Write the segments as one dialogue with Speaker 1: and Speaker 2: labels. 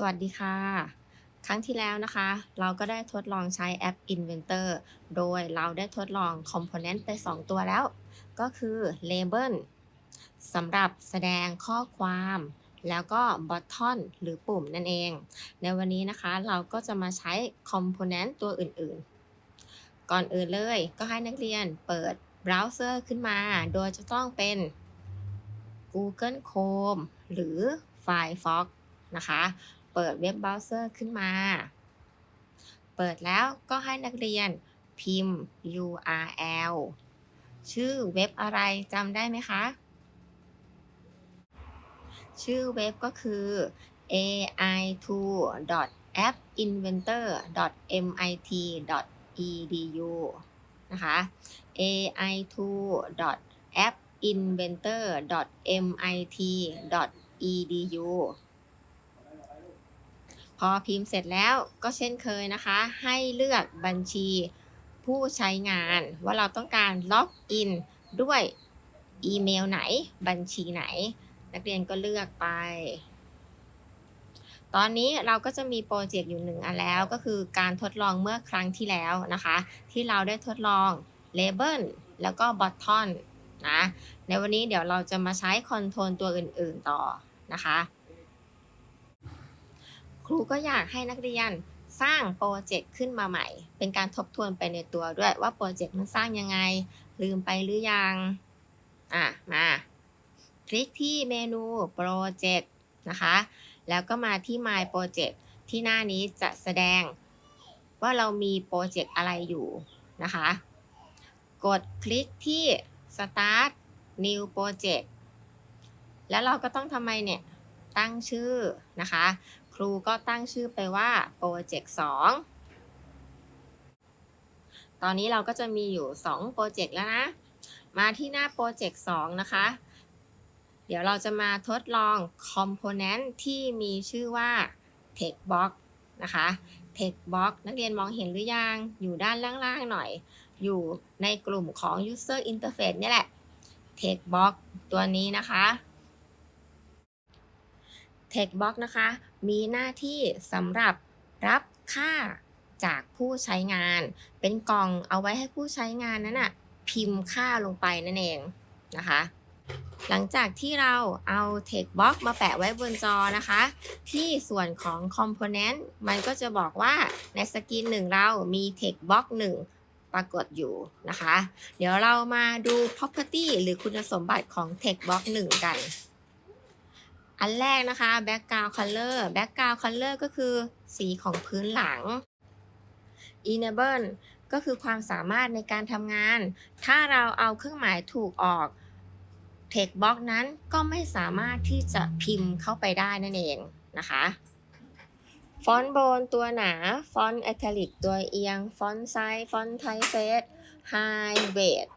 Speaker 1: สวัสดีค่ะ ครั้งที่แล้วนะคะ เราก็ได้ทดลองใช้แอป Inventor โดยเราได้ทดลอง Component ไป 2 ตัวแล้ว ก็คือ Label สำหรับแสดงข้อความ แล้วก็ Button หรือปุ่มนั่นเอง ในวันนี้นะคะเราก็จะมาใช้ Component ตัวอื่นๆ ก่อนอื่นเลยก็ให้นักเรียนเปิดเบราว์เซอร์ขึ้นมา โดยจะต้องเป็น Google Chrome หรือ Firefox นะคะ เปิดเว็บเบราว์เซอร์ขึ้นมา เปิดแล้วก็ให้นักเรียนพิมพ์ URL ชื่อเว็บอะไรจำได้ไหมคะ ชื่อเว็บก็คือ ai2.appinventor.mit.edu นะคะ ai2.appinventor.mit.edu พอพิมพ์เสร็จแล้วก็เช่นเคยนะคะ ให้เลือกบัญชีผู้ใช้งานว่าเราต้องการล็อกอินด้วยอีเมลไหนบัญชีไหน นักเรียนก็เลือกไป ตอนนี้เราก็จะมีโปรเจกต์อยู่หนึ่งอันแล้วก็คือการทดลองเมื่อครั้งที่แล้วนะคะ ที่เราได้ทดลอง Label แล้วก็ Button นะ ในวันนี้เดี๋ยวเราจะมาใช้คอนโทรลตัวอื่นๆต่อนะคะ ครูก็อยากให้นักเรียนสร้างโปรเจกต์ขึ้นมาใหม่ เป็นการทบทวนไปในตัวด้วยว่าโปรเจกต์มันสร้างยังไง ลืมไปหรือยัง อะ มาคลิกที่เมนูโปรเจกต์นะคะ แล้วก็มาที่ My Project ที่หน้านี้จะแสดงว่าเรามีโปรเจกต์อะไรอยู่นะคะ กดคลิกที่ Start New Project แล้วเราก็ต้องทำไมเนี่ย ตั้งชื่อนะคะ ครูก็ตั้งชื่อไปว่าโปรเจกต์2ตอนนี้เราก็จะมีอยู่2โปรเจกต์แล้วนะ มาที่หน้าโปรเจกต์2นะคะ เดี๋ยวเราจะมาทดลอง Component ที่มีชื่อว่า Textbox นะคะ Textbox นักเรียนมองเห็นหรือยัง อยู่ด้านล่างๆหน่อย อยู่ในกลุ่มของ User Interface นี่แหละ Textbox ตัวนี้นะคะ Textbox นะคะ มีหน้าที่สำหรับรับค่าจากผู้ใช้งาน เป็นกล่องเอาไว้ให้ผู้ใช้งานนั้นนะพิมพ์ค่าลงไปนั่นเองนะคะ หลังจากที่เราเอา Textbox มาแปะไว้บนจอนะคะ ที่ส่วนของ Component มันก็จะบอกว่าในสกรีนหนึ่งเรามี Textbox 1 ปรากฏอยู่นะคะ เดี๋ยวเรามาดู property หรือคุณสมบัติของ Textbox 1 กัน อันแรกนะคะ background color background color ก็คือสีของพื้นหลัง enable ก็คือความสามารถในการทำงาน ถ้าเราเอาเครื่องหมายถูกออก text box นั้นก็ไม่สามารถที่จะพิมพ์เข้าไปได้นั่นเองนะคะฟอนต์บนตัวหนา ฟอนต์ italic ตัวเอียง ฟอนต์ไซส์ ฟอนต์ไทเฟส high weight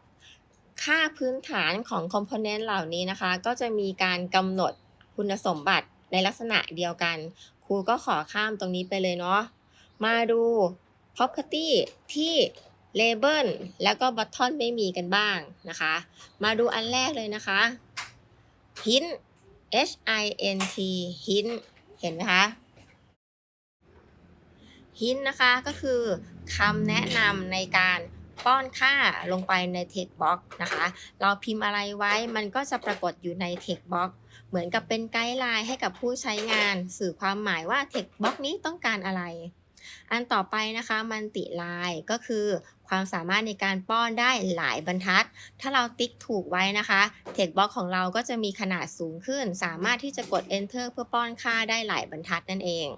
Speaker 1: ค่าพื้นฐานของ component เหล่านี้นะคะ ก็จะมีการกำหนด คุณสมบัติในลักษณะเดียวกัน ครูก็ขอข้ามตรงนี้ไปเลยเนาะ มาดู property ที่ label แล้วก็ button ไม่มีกันบ้างนะคะ มาดูอันแรกเลยนะคะ hint h i n t hint เห็นไหมคะ hint นะคะก็คือคำแนะนำในการป้อนค่าลงไปใน text box นะคะ เราพิมพ์อะไรไว้มันก็จะปรากฏอยู่ใน text box เหมือนกับเป็นไกด์ไลน์ให้กับผู้ใช้งาน สื่อความหมายว่า text box นี้ต้องการอะไร อันต่อไปนะคะมันติไลน์ก็คือความสามารถในการป้อนได้หลายบรรทัด ถ้าเราติ๊กถูกไว้นะคะ text box ของเราก็จะมีขนาดสูงขึ้น สามารถที่จะกด enter เพื่อป้อนค่าได้หลายบรรทัดนั่นเอง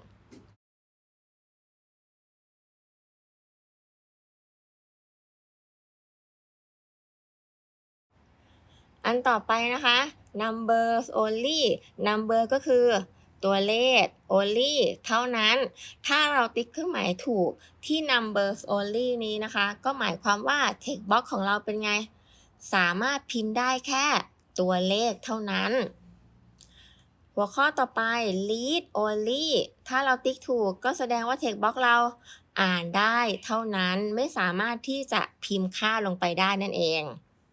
Speaker 1: อันต่อไปนะคะ numbers only number ก็คือตัวเลข only เท่านั้น ถ้าเราติ๊กเครื่องหมายถูกที่ numbers only นี้นะคะ ก็หมายความว่า text box ของเราเป็นไง สามารถพิมพ์ได้แค่ตัวเลขเท่านั้น หัวข้อต่อไป read only ถ้าเราติ๊กถูกก็แสดงว่า text box เราอ่านได้เท่านั้นไม่สามารถที่จะพิมพ์ค่าลงไปได้นั่นเอง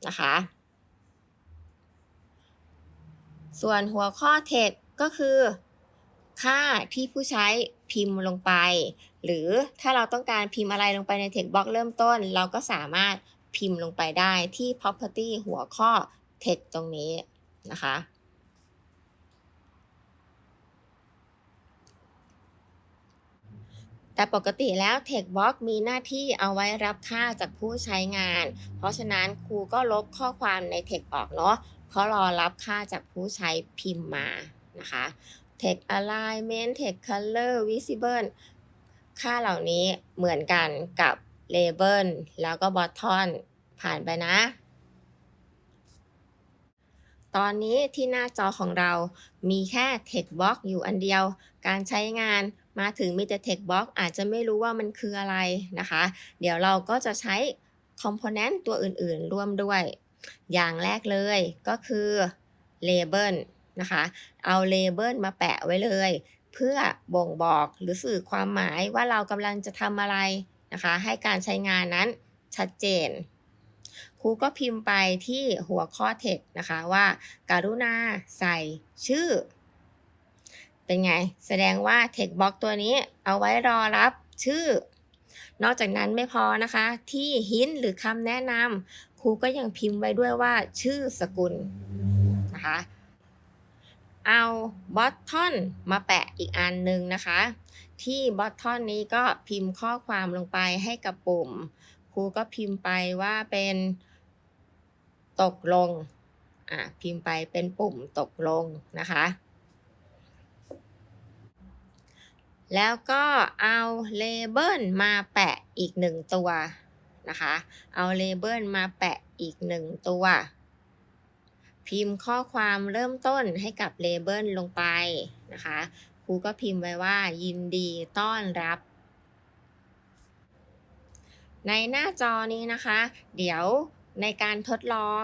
Speaker 1: นะคะ ส่วนหัวข้อเทปก็คือ ค่าที่ผู้ใช้พิมพ์ลงไป หรือถ้าเราต้องการพิมพ์อะไรลงไปใน text box เริ่มต้น เราก็สามารถพิมพ์ลงไปได้ที่ property หัวข้อ text ตรงนี้นะคะ แต่ปกติแล้ว text box มีหน้าที่เอาไว้รับค่าจากผู้ใช้งาน เพราะฉะนั้นครูก็ลบข้อความใน text ออกเนาะเพราะรอรับค่าจากผู้ใช้พิมพ์มานะคะ text alignment text color visible ค่าเหล่านี้เหมือนกันกับ label แล้วก็ button ผ่านไปนะ ตอนนี้ที่หน้าจอของเรามีแค่ text box อยู่อันเดียว การใช้งาน มาถึงมีแต่ text box อาจจะไม่รู้ว่ามันคืออะไรนะคะ เดี๋ยวเราก็จะใช้ component ตัวอื่นๆ ร่วมด้วย อย่างแรกเลยก็คือ label นะคะ เอา label มาแปะไว้เลย เพื่อบ่งบอกหรือสื่อความหมายว่าเรากำลังจะทำอะไรนะคะ ให้การใช้งานนั้นชัดเจนครูก็พิมพ์ไปที่หัวข้อ text นะคะว่าการุณาใส่ชื่อ เป็นไง แสดงว่า text box ตัวนี้เอาไว้รอรับชื่อ นอกจากนั้นไม่พอนะคะ ที่ hint หรือคำแนะนำครูก็ยังพิมพ์ไว้ด้วยว่าชื่อสกุลนะคะเอา button มาแปะอีกอันหนึ่งนะคะ ที่ button นี้ก็พิมพ์ข้อความลงไปให้กับปุ่ม ครูก็พิมพ์ไปว่าเป็นตกลง อะ พิมพ์ไปเป็นปุ่มตกลงนะคะ แล้วก็เอาเลเบิลมาแปะอีกหนึ่งตัวนะคะ เอาเลเบิลมาแปะอีกหนึ่งตัว พิมพ์ข้อความเริ่มต้นให้กับเลเบิลลงไปนะคะครูก็พิมพ์ไว้ว่ายินดีต้อนรับ ในหน้าจอนี้นะคะ เดี๋ยวในการทดลอง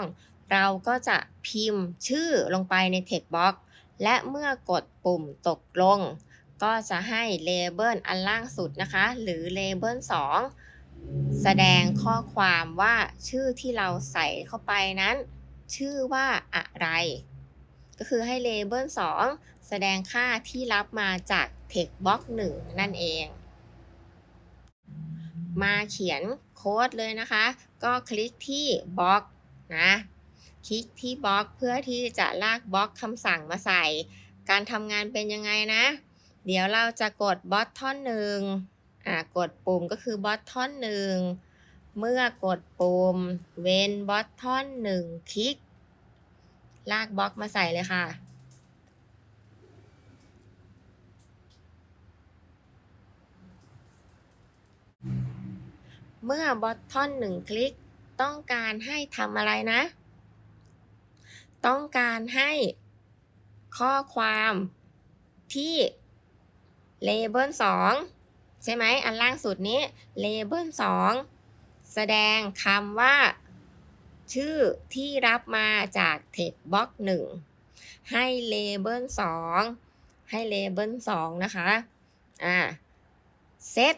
Speaker 1: เราก็จะพิมพ์ชื่อลงไปใน text box และเมื่อกดปุ่มตกลง ก็จะให้เลเบิลอันล่างสุดนะคะ หรือเลเบิล2 แสดงข้อความว่าชื่อที่เราใส่เข้าไปนั้น ชื่อว่าอะไร ก็คือให้เลเบิล2 แสดงค่าที่รับมาจาก text box 1 นั่นเอง มาเขียนโค้ดเลยนะคะ ก็คลิกที่บล็อกนะ คลิกที่บล็อกเพื่อที่จะลากบล็อกคำสั่งมาใส่ การทำงานเป็นยังไงนะ เดี๋ยวเราจะกดบอททอนหนึ่งอ่ากดปุ่มก็คือบอททอนหนึ่งเมื่อกดปุ่มเว้นบอททอนหนึ่งคลิก ลากบล็อกมาใส่เลยค่ะ เมื่อบอททอนหนึ่งคลิกต้องการให้ทำอะไรนะ ต้องการให้ข้อความที่ เลเบิล2ใช่ไหมอันล่างสุดนี้เลเบิล2แสดงคำว่า ชื่อที่รับมาจาก text box 1 ให้เลเบิล2ให้เลเบิล2นะคะอ่าเซต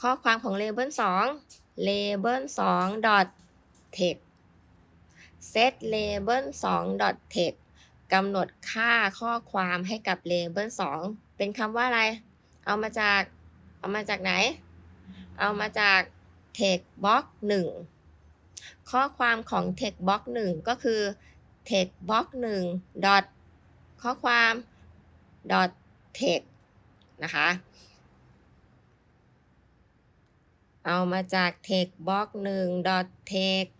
Speaker 1: ข้อความของเลเบิล2เลเบิล2 dot text set label 2 dot text กำหนดค่าข้อความให้กับ label 2เเป็นคำว่าอะไร เอามาจาก เอามาจากไหน เอามาจาก text box 1 ข้อความของ text box 1 ก็คือ text box 1 dot ข้อความ dot text นะคะ เอามาจาก text box 1 dot text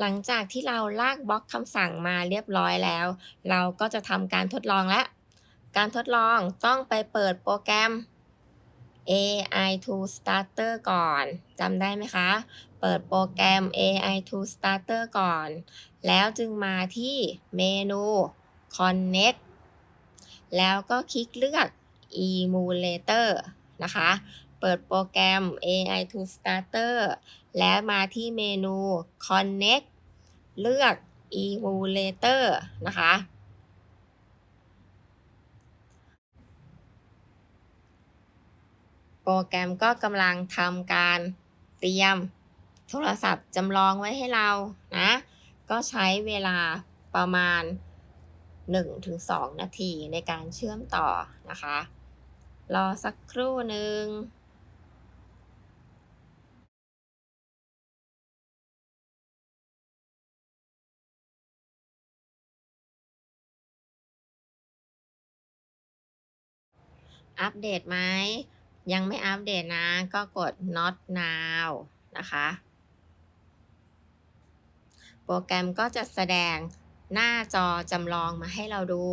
Speaker 1: หลังจากที่เราลากบล็อกคำสั่งมาเรียบร้อยแล้ว เราก็จะทำการทดลองและ การทดลองต้องไปเปิดโปรแกรม AI to Starter ก่อนจำได้ไหมคะ เปิดโปรแกรม AI to Starter ก่อน แล้วจึงมาที่เมนู Connect แล้วก็คลิกเลือก Emulator นะคะ เปิดโปรแกรม AI to Starter และมาที่เมนู Connect เลือก Emulator นะคะ โปรแกรมก็กำลังทำการเตรียมโทรศัพท์จำลองไว้ให้เรานะ ก็ใช้เวลาประมาณ 1-2 นาทีในการเชื่อมต่อนะคะ รอสักครู่หนึ่ง อัปเดตไหม ยังไม่อัปเดตนะ ก็กด not now นะคะ โปรแกรมก็จะแสดงหน้าจอจำลองมาให้เราดู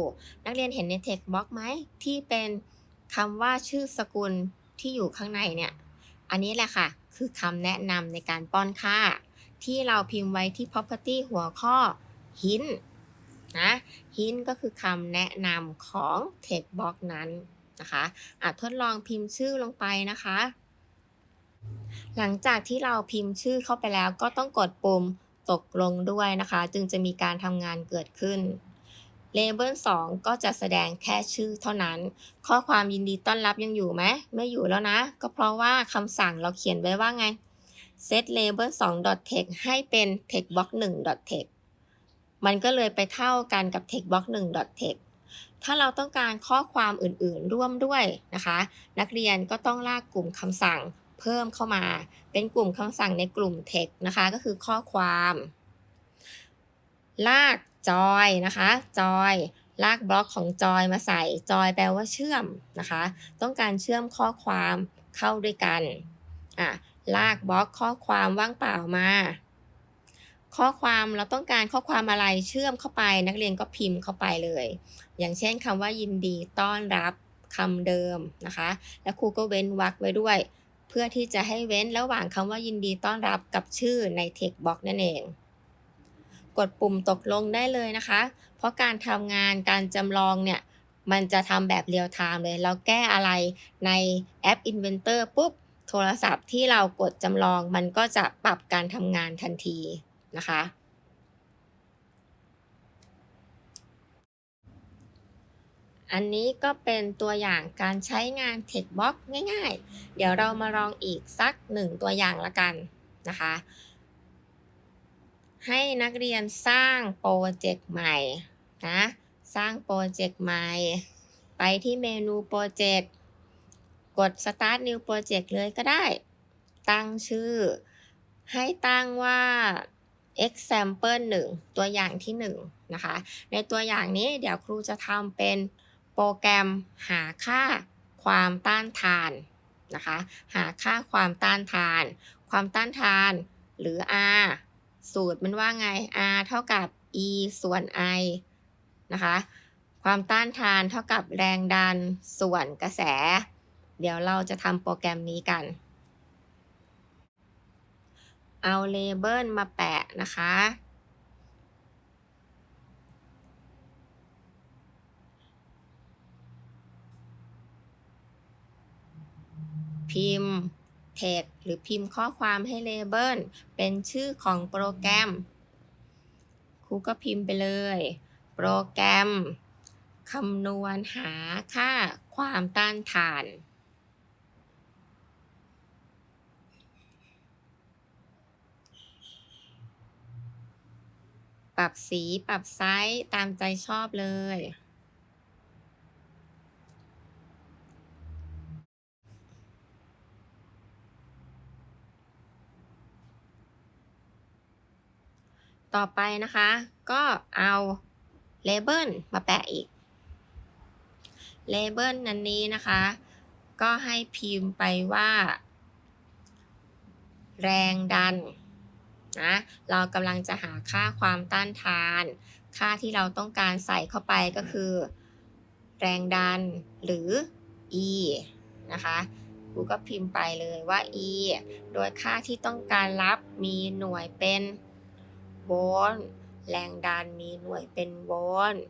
Speaker 1: นักเรียนเห็นใน text box ไหม ที่เป็นคำว่าชื่อสกุลที่อยู่ข้างในเนี่ย อันนี้แหละค่ะ คือคำแนะนำในการป้อนค่า ที่เราพิมพ์ไว้ที่ property หัวข้อ hint นะ hint ก็คือคำแนะนำของ text box นั้น นะคะอาจทดลองพิมพ์ชื่อลงไปนะคะ หลังจากที่เราพิมพ์ชื่อเข้าไปแล้วก็ต้องกดปุ่มตกลงด้วยนะคะ จึงจะมีการทำงานเกิดขึ้นเลเบล2ก็จะแสดงแค่ชื่อเท่านั้น ข้อความยินดีต้อนรับยังอยู่ไหม ไม่อยู่แล้วนะ ก็เพราะว่าคำสั่งเราเขียนไว้ว่าไง set label 2 text ให้เป็น text box 1 text มันก็เลยไปเท่ากันกับ text box 1 text ถ้าเราต้องการข้อความอื่นๆร่วมด้วยนะคะ นักเรียนก็ต้องลากกลุ่มคำสั่งเพิ่มเข้ามา เป็นกลุ่มคำสั่งในกลุ่ม text นะคะ ก็คือข้อความ ลากจอยนะคะจอยลากบล็อกของจอยมาใส่จอยแปลว่าเชื่อมนะคะ ต้องการเชื่อมข้อความเข้าด้วยกันอะลากบล็อกข้อความว่างเปล่ามา ข้อความเราต้องการข้อความอะไรเชื่อมเข้าไป นักเรียนก็พิมพ์เข้าไปเลย อย่างเช่นคำว่ายินดีต้อนรับคำเดิมนะคะ แล้วครูก็เว้นวรรคไว้ด้วย เพื่อที่จะให้เว้นระหว่างคำว่ายินดีต้อนรับกับชื่อใน text box นั่นเอง กดปุ่มตกลงได้เลยนะคะ เพราะการทำงานการจำลองเนี่ยมันจะทำแบบเรียลไทม์เลย เราแก้อะไรในแอป Inventor ปุ๊บ โทรศัพท์ที่เรากดจำลองมันก็จะปรับการทำงานทันที นะคะ อันนี้ก็เป็นตัวอย่างการใช้งาน Text Box ง่ายๆ เดี๋ยวเรามาลองอีกสักหนึ่งตัวอย่างละกันนะคะ ให้นักเรียนสร้างโปรเจกต์ใหม่นะสร้างโปรเจกต์ใหม่ ไปที่เมนูโปรเจกต์กด Start New Project เลยก็ได้ ตั้งชื่อ ให้ตั้งว่า example 1 ตัวอย่างที่1นะคะ ในตัวอย่างนี้เดี๋ยวครูจะทำเป็นโปรแกรมหาค่าความต้านทานนะคะ หาค่าความต้านทาน ความต้านทานหรือ R สูตรมันว่าไง R เท่ากับ E ส่วน I นะคะ ความต้านทานเท่ากับแรงดันส่วนกระแส เดี๋ยวเราจะทำโปรแกรมนี้กัน เอาเลเบิลมาแปะนะคะ พิมพ์ text หรือพิมพ์ข้อความให้เลเบิลเป็นชื่อของโปรแกรม ครูก็พิมพ์ไปเลย โปรแกรมคำนวณหาค่าความต้านทาน ปรับสีปรับไซส์ตามใจชอบเลย ต่อไปนะคะ ก็เอาเลเบิลมาแปะอีกเลเบิลนั้นนี้นะคะ ก็ให้พิมพ์ไปว่า แรงดัน นะเรากำลังจะหาค่าความต้านทาน ค่าที่เราต้องการใส่เข้าไปก็คือ แรงดันหรือ E นะคะครูก็พิมพ์ไปเลยว่า E โดยค่าที่ต้องการรับมีหน่วยเป็นโวลต์แรงดันมีหน่วยเป็นโวลต์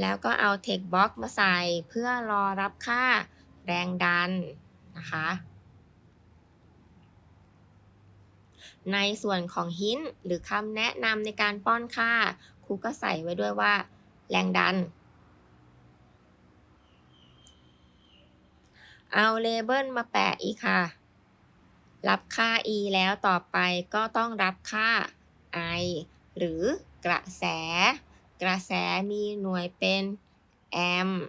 Speaker 1: แล้วก็เอา text box มาใส่เพื่อรอรับค่า แรงดันนะคะ ในส่วนของ hint หรือคำแนะนำในการป้อนค่าครูก็ใส่ไว้ด้วยว่า แรงดัน เอาเลเบิลมาแปะอีกค่ะ รับค่า e แล้วต่อไปก็ต้องรับค่า i หรือกระแส กระแสมีหน่วยเป็นแอมป์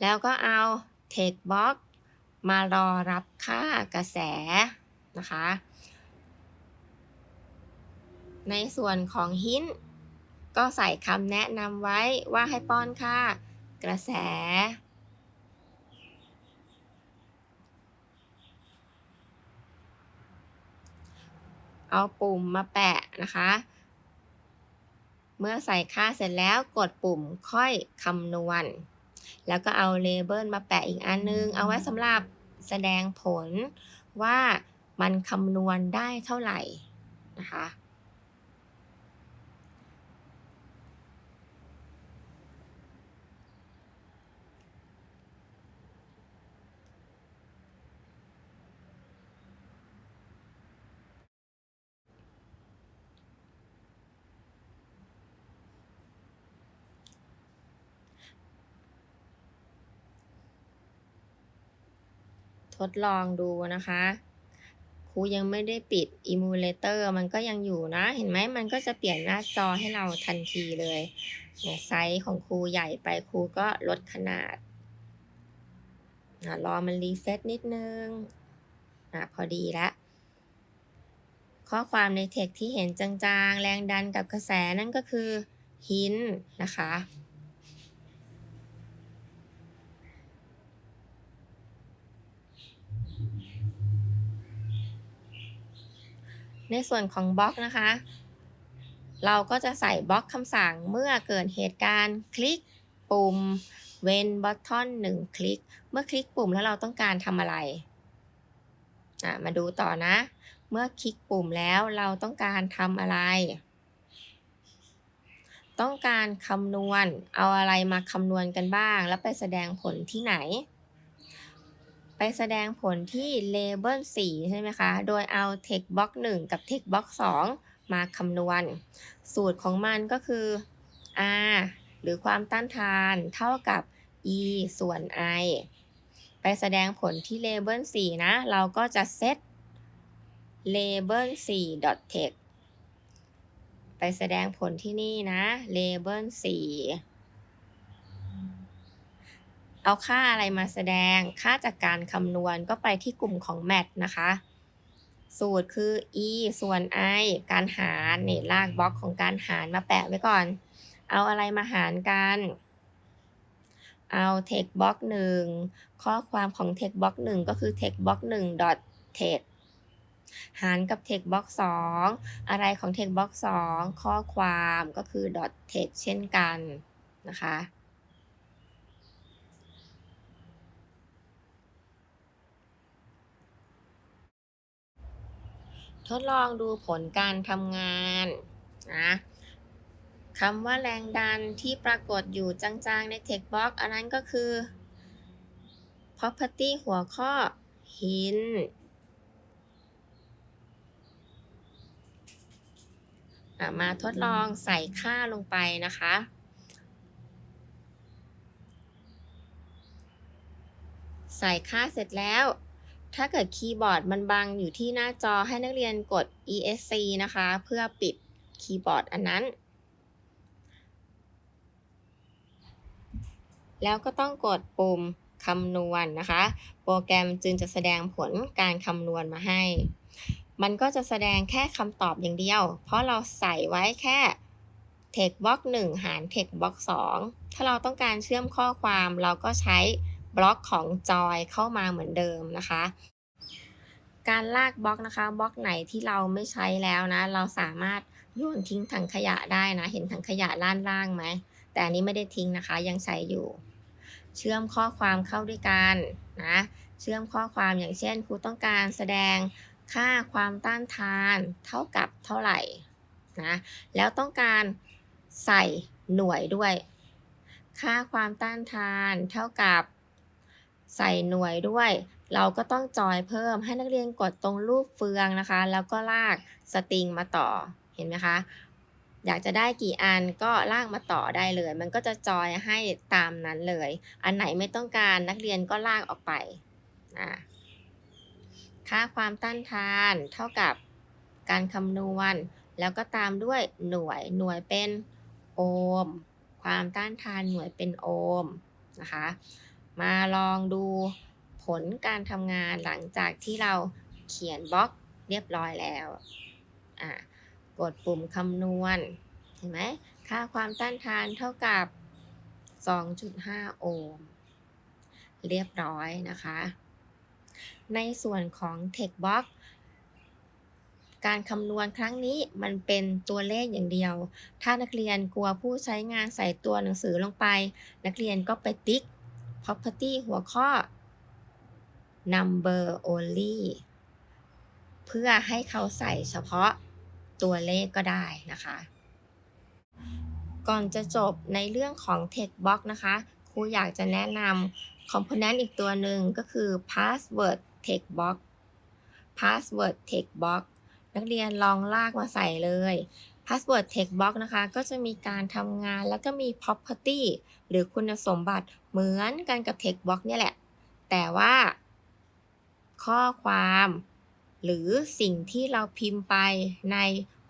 Speaker 1: แล้วก็เอา text box มารอรับค่ากระแสนะคะ ในส่วนของ hint ก็ใส่คำแนะนำไว้ว่าให้ป้อนค่ากระแส เอาปุ่มมาแปะนะคะ เมื่อใส่ค่าเสร็จแล้วกดปุ่มค่อยคำนวณ แล้วก็เอาเลเบิลมาแปะอีกอันนึง เอาไว้สำหรับแสดงผลว่ามันคำนวณได้เท่าไหร่นะคะ ดลองดูนะคะครูยังไม่ได้ปิด emulator มันก็ยังอยู่นะ เห็นไหมมันก็จะเปลี่ยนหน้าจอให้เราทันทีเลยเนี่ยไซส์ของครูใหญ่ไปครูก็ลดขนาดอะรอมันรีเฟซนิดนึงอะพอดีละข้อความในเทคที่เห็นจางๆ แรงดันกับกระแสนั่นก็คือหินนะคะ ในส่วนของบล็อกนะคะ เราก็จะใส่บล็อกคำสั่งเมื่อเกิดเหตุการณ์คลิกปุ่ม when button 1 คลิก เมื่อคลิกปุ่มแล้วเราต้องการทำอะไรอะมาดูต่อนะ เมื่อคลิกปุ่มแล้วเราต้องการทำอะไร ต้องการคำนวณ เอาอะไรมาคำนวณกันบ้าง แล้วไปแสดงผลที่ไหน ไปแสดงผลที่ label 4 ใช่ไหมคะ โดยเอา text box 1 กับ text box 2 มาคำนวณ สูตรของมันก็คือ r หรือความต้านทานเท่ากับ e ส่วน i ไปแสดงผลที่ label 4 นะ เราก็จะเซต label 4 text ไปแสดงผลที่นี่นะ label 4 เอาค่าอะไรมาแสดง ค่าจากการคำนวณก็ไปที่กลุ่มของ mat นะคะ สูตรคือ e ส่วน i การหารนี่ลากบล็อกของการหารมาแปะไว้ก่อน เอาอะไรมาหารกัน เอา text box 1ข้อความของ text box 1ก็คือ text box 1 dot text หารกับ text box 2 อะไรของ text box 2 ข้อความก็คือ dot text เช่นกันนะคะ ทดลองดูผลการทำงานนะคำว่าแรงดันที่ปรากฏอยู่จางๆใน text box อันนั้นก็คือ property หัวข้อ hint มาทดลองใส่ค่าลงไปนะคะ ใส่ค่าเสร็จแล้ว ถ้าเกิดคีย์บอร์ดมันบังอยู่ที่หน้าจอให้นักเรียนกด ESC นะคะ เพื่อปิดคีย์บอร์ดอันนั้น แล้วก็ต้องกดปุ่มคำนวณนนะคะ โปรแกรมจึงจะแสดงผลการคำนวณมาให้ มันก็จะแสดงแค่คำตอบอย่างเดียว เพราะเราใส่ไว้แค่ text box 1 หาร text box 2 ถ้าเราต้องการเชื่อมข้อความเราก็ใช้ บล็อกของจอยเข้ามาเหมือนเดิมนะคะ การลากบล็อกนะคะบล็อกไหนที่เราไม่ใช้แล้วนะ เราสามารถโยนทิ้งถังขยะได้นะ เห็นถังขยะล่านล่างไหมแต่อันนี้ไม่ได้ทิ้งนะคะยังใช้อยู่ เชื่อมข้อความเข้าด้วยกันนะเชื่อมข้อความอย่างเช่นครูต้องการแสดงค่าความต้านทานเท่ากับเท่าไหร่นะแล้วต้องการใส่หน่วยด้วย ค่าความต้านทานเท่ากับ ใส่หน่วยด้วย เราก็ต้องจอยเพิ่มให้นักเรียนกดตรงรูปเฟืองนะคะ แล้วก็ลากสตริงมาต่อเห็นไหมคะ อยากจะได้กี่อันก็ลากมาต่อได้เลย มันก็จะจอยให้ตามนั้นเลย อันไหนไม่ต้องการนักเรียนก็ลากออกไปนะค่าความต้านทานเท่ากับการคำนวณ แล้วก็ตามด้วยหน่วยหน่วยเป็นโอห์มความต้านทานหน่วยเป็นโอห์มนะคะ มาลองดูผลการทำงานหลังจากที่เราเขียนบล็อกเรียบร้อยแล้วอะกดปุ่มคำนวณ เห็นไหม ค่าความต้านทานเท่ากับ 2.5 โอห์ม เรียบร้อยนะคะ ในส่วนของ TextBox การคำนวณครั้งนี้มันเป็นตัวเลขอย่างเดียว ถ้านักเรียนกลัวผู้ใช้งานใส่ตัวหนังสือลงไป นักเรียนก็ไปติ๊ก property หัวข้อ number only เพื่อให้เขาใส่เฉพาะตัวเลขก็ได้นะคะ ก่อนจะจบในเรื่องของ Textbox นะคะครูอยากจะแนะนำ Component อีกตัวหนึ่งก็คือ Password Textbox Password Textbox นักเรียนลองลากมาใส่เลย Password Textbox นะคะ ก็จะมีการทำงานแล้วก็มี property หรือคุณสมบัติ เหมือนกันกับ Textbox เนี่ยแหละ แต่ว่า ข้อความ หรือสิ่งที่เราพิมพ์ไปใน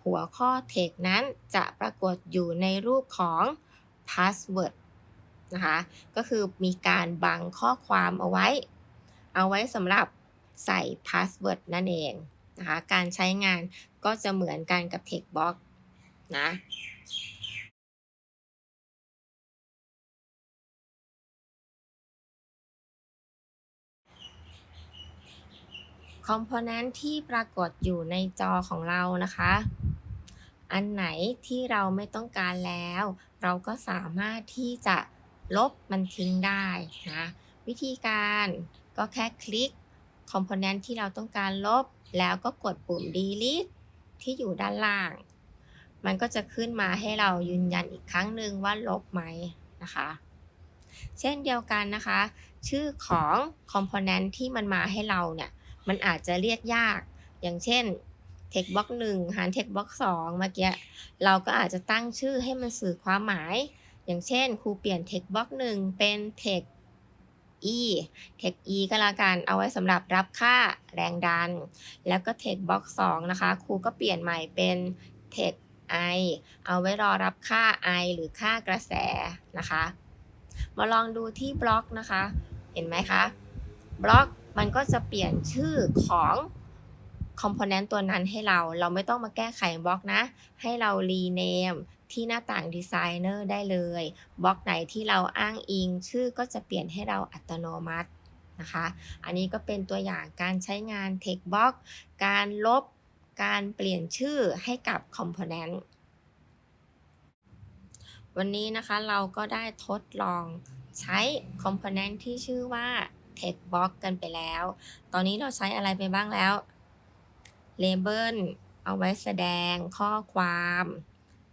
Speaker 1: หัวข้อ text นั้นจะปรากฏอยู่ในรูปของ password นะคะ ก็คือมีการบังข้อความเอาไว้ เอาไว้สำหรับใส่ password นั่นเองนะคะ การใช้งานก็จะเหมือนกันกับ textbox นะ คอมโพเนนต์ที่ปรากฏอยู่ในจอของเรานะคะ อันไหนที่เราไม่ต้องการแล้ว เราก็สามารถที่จะลบมันทิ้งได้นะ วิธีการก็แค่คลิกคอมโพเนนต์ที่เราต้องการลบ แล้วก็กดปุ่ม delete ที่อยู่ด้านล่าง มันก็จะขึ้นมาให้เรายืนยันอีกครั้งหนึ่งว่าลบไหมนะคะ เช่นเดียวกันนะคะ ชื่อของคอมโพเนนต์ที่มันมาให้เราเนี่ย มันอาจจะเรียกยาก อย่างเช่น textbox 1 หาร textbox 2 เมื่อกี้ เราก็อาจจะตั้งชื่อให้มันสื่อความหมาย อย่างเช่น ครูเปลี่ยน textbox 1 เป็น text e text e ก็แล้วกัน เอาไว้สำหรับรับค่าแรงดัน แล้วก็ textbox 2 นะคะ ครูก็เปลี่ยนใหม่เป็น text i เอาไว้รอรับค่า i หรือค่ากระแสนะคะ มาลองดูที่บล็อกนะคะ เห็นไหมคะ บล็อกมันก็จะเปลี่ยนชื่อของคอมโพเนนต์ตัวนั้นให้เรา เราไม่ต้องมาแก้ไขบล็อกนะ ให้เรารีเนมที่หน้าต่างดีไซเนอร์ได้เลย บล็อกไหนที่เราอ้างอิง ชื่อก็จะเปลี่ยนให้เราอัตโนมัตินะคะ อันนี้ก็เป็นตัวอย่างการใช้งาน Textbox การลบ การเปลี่ยนชื่อให้กับคอมโพเนนต์ วันนี้นะคะเราก็ได้ทดลองใช้คอมโพเนนต์ที่ชื่อว่า Textbox กันไปแล้ว ตอนนี้เราใช้อะไรไปบ้างแล้ว Label เอาไว้แสดงข้อความ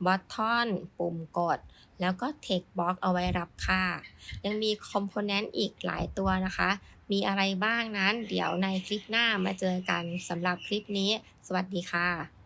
Speaker 1: Button ปุ่มกด แล้วก็ Textbox เอาไว้รับค่า ยังมีคอมโพเนนต์อีกหลายตัวนะคะ มีอะไรบ้างนั้น เดี๋ยวในคลิปหน้ามาเจอกันสำหรับคลิปนี้ สวัสดีค่ะ